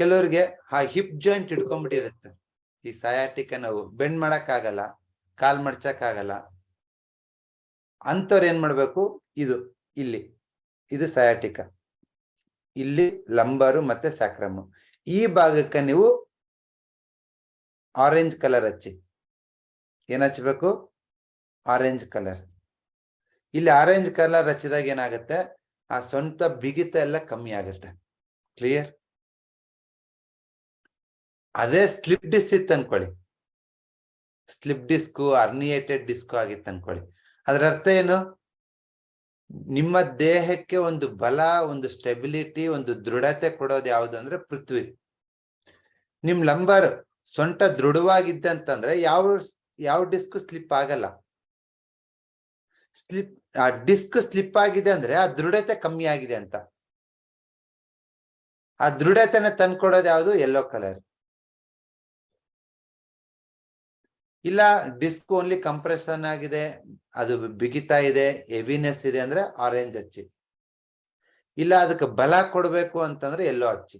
ಕೆಲವ್ರಿಗೆ ಆ hip joint ಹಿಡ್ಕೊಂಡ್ಬಿಟ್ಟಿರುತ್ತೆ. ಈ ಸಯಾಟಿಕ ನಾವು ಬೆಂಡ್ ಮಾಡಕ್ ಆಗಲ್ಲ ಕಾಲ್ ಮಡ್ಚಕ್ ಆಗಲ್ಲ ಏನ್ ಮಾಡ್ಬೇಕು? ಇದು, ಇಲ್ಲಿ. ಇದು ಸಯಾಟಿಕ ಇಲ್ಲಿ ಲಂಬರು ಮತ್ತೆ ಸ್ಯಾಕ್ರಮ್ ಈ ಭಾಗಕ್ಕೆ ನೀವು ಆರೆಂಜ್ ಕಲರ್ ಹಚ್ಚಿ. ಏನ್ ಹಚ್ಬೇಕು? ಆರೆಂಜ್ ಕಲರ್ ಇಲ್ಲಿ ಆರೆಂಜ್ ಕಲರ್ ಹಚ್ಚಿದಾಗ ಏನಾಗುತ್ತೆ? ಆ ಸ್ವಂತ ಬಿಗಿತ ಎಲ್ಲ ಕಮ್ಮಿ ಆಗುತ್ತೆ. ಕ್ಲಿಯರ್ ಅದೇ ಸ್ಲಿಪ್ ಡಿಸ್ಕ್ ಇತ್ತು ಅನ್ಕೊಳ್ಳಿ. ಸ್ಲಿಪ್ ಡಿಸ್ಕು ಅರ್ನಿಯೇಟೆಡ್ ಡಿಸ್ಕು ಆಗಿತ್ತು ಅನ್ಕೊಳ್ಳಿ. ಅದರ ಅರ್ಥ ಏನು? ನಿಮ್ಮ ದೇಹಕ್ಕೆ ಒಂದು ಬಲ, ಒಂದು ಸ್ಟೆಬಿಲಿಟಿ ಒಂದು ದೃಢತೆ ಕೊಡೋದು ಯಾವುದು ಅಂದ್ರೆ ಪೃಥ್ವಿ. ನಿಮ್ ಲಂಬರ್ ಸೊಂಟ ದೃಢವಾಗಿದ್ದಂತಂದ್ರೆ ಯಾವ ಯಾವ ಡಿಸ್ಕ್ ಸ್ಲಿಪ್ ಆಗಲ್ಲ. ಸ್ಲಿಪ್ ಆ ಡಿಸ್ಕ್ ಸ್ಲಿಪ್ ಆಗಿದೆ ಅಂದ್ರೆ ಆ ದೃಢತೆ ಕಮ್ಮಿ ಆಗಿದೆ ಅಂತ. ಆ ದೃಢತೆನ ತಂದ್ಕೊಡೋದು ಯಾವುದು? ಯೆಲ್ಲೋ ಕಲರ್ ಇಲ್ಲ ಡಿಸ್ಕ್ ಓನ್ಲಿ ಕಂಪ್ರೆಷನ್ ಆಗಿದೆ, ಅದು ಬಿಗಿತಾ ಇದೆ ಹೆವಿನೆಸ್ ಇದೆ ಅಂದ್ರೆ ಆರೆಂಜ್ ಹಚ್ಚಿ. ಇಲ್ಲ, ಅದಕ್ಕೆ ಬಲ ಕೊಡಬೇಕು ಅಂತಂದ್ರೆ ಎಲ್ಲೋ ಹಚ್ಚಿ.